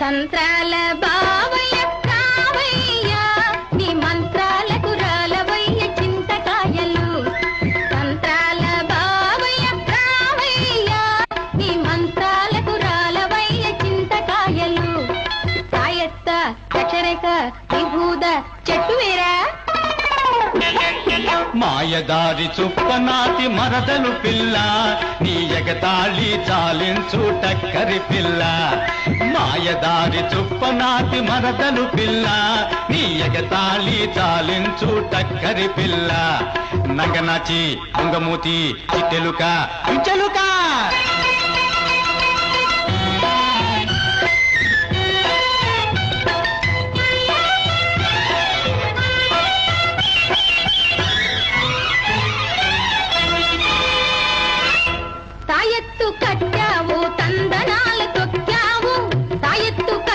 తంత్రాల బావయ్య కావయ్య నీ మంత్రాల కురాలవయ్య చింతకాయలు. తంత్రాల బావయ్య కావయ్య నీ మంత్రాల కురాలవయ్య చింతకాయలు. సాయత్త అక్షరేఖ విభూద చెట్టు వేరా? మాయదారి చుప్పనాటి మరదలు పిల్ల నీ ఎగతాళి చాలించు టక్కరి పిల్ల మాయదారి చుప్పనాటి మరదలు పిల్ల నీ ఎగతాళి చాలించు టక్కరి పిల్ల నగనాచి అంగమూతి చిట్టెలుక పిచ్చలుక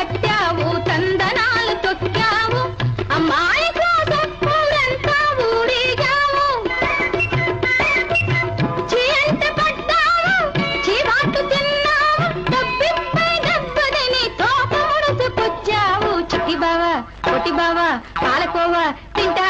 తాయెత్తు కట్టావు తందనాలు తొక్కావు అమ్మాయి కోసం ఊరంతా ఊరేగావు. పడ్డావు చీవాటు తిన్నావు డబ్బిపై చిట్టి బావా కొట్టి బావా పాలకోవా తింటా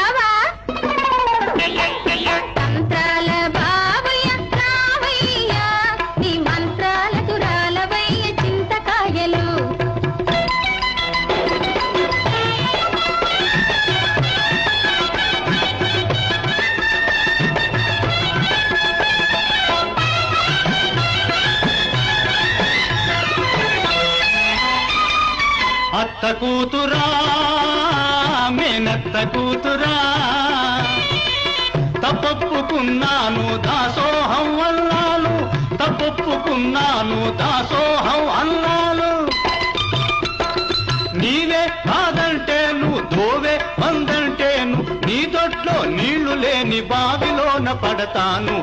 అత్త కూతురా మేనత్త కూతురా. తప్పొప్పుకున్నాను దాసోహం అల్లాలు తప్పొప్పుకున్నాను దాసోహం అల్లాలు నీవే కాదంటేను దోవే అందంటేను నీ దొట్లో నీళ్ళు లేని బావిలోన పడతాను.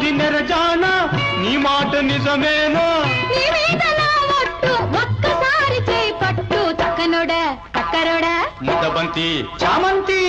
వయ్యాది నెరజాన నీ మాట నిజమేనా? ఒక్కసారి చేయి పట్టు తక్కనుడా తక్కరుడా. ముద్దబంతి చామంతి.